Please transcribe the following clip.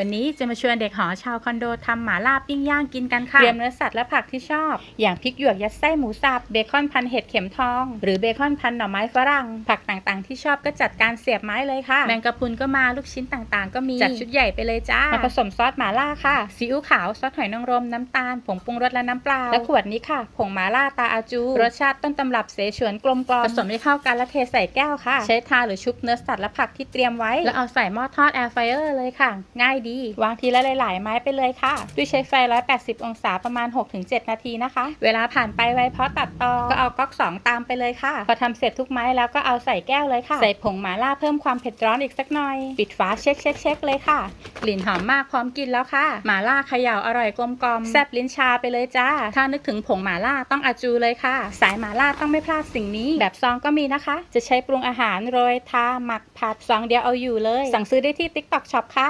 วันนี้จะมาชวนเด็กหอชาวคอนโดทำหมาล่าปิ้งย่างกินกันค่ะ เตรียมเนื้อสัตว์และผักที่ชอบ อย่างพริกหยวกยัดไส้หมูสับ เบคอนพันเห็ดเข็มทอง หรือเบคอนพันหน่อไม้ฝรั่ง ผักต่างๆ ที่ชอบก็จัดการเสียบไม้เลยค่ะ แมงกะพรุนก็มาลูกชิ้นต่างๆ ก็มี จัดชุดใหญ่ไปเลยจ้า มาผสมซอสหมาล่าค่ะ ซีอิ๊วขาวซอสหอยนางรมน้ำตาล ผงปรุงรสและน้ำเปล่า และขวดนี้ค่ะ ผงหมาล่าตาอาจู รสชาติต้นตำรับเสฉวนกลมกล่อมผสมให้เข้ากันและเทใส่แก้วค่ะ ใช้ทาหรือชุบเนื้อสัตว์และผักที่เตรียมไว้ แล้วเอาใส่หม้อทอดแอร์ไฟเออร์เลยค่ะ ง่ายดี วางทีละหลายๆไม้ไปเลยค่ะ ด้วยใช้ไฟ 180 องศาประมาณ 6-7 นาทีนะคะ เวลาผ่านไปไวเพราะตัดตอก็เอาก๊อก 2 ตามไปเลยค่ะ พอทำเสร็จทุกไม้แล้วก็เอาใส่แก้วเลยค่ะ ใส่ผงหมาล่าเพิ่มความเผ็ดร้อนอีกสักหน่อย ปิดฝาเช็คเช็คเช็คเลยค่ะ กลิ่นหอมมากพร้อมกินแล้วค่ะ หมาล่าเขย่าอร่อยกลมกลมแซ่บลิ้นชาไปเลยจ้า ถ้านึกถึงผงหมาล่าต้องอาจูเลยค่ะ สายหมาล่าต้องไม่พลาดสิ่งนี้ แบบซองก็มีนะคะ จะใช้ปรุงอาหารโรยทาหมักผัดซองเดียวเอาอยู่เลย สั่งซื้อได้ที่ TikTok Shop ค่ะ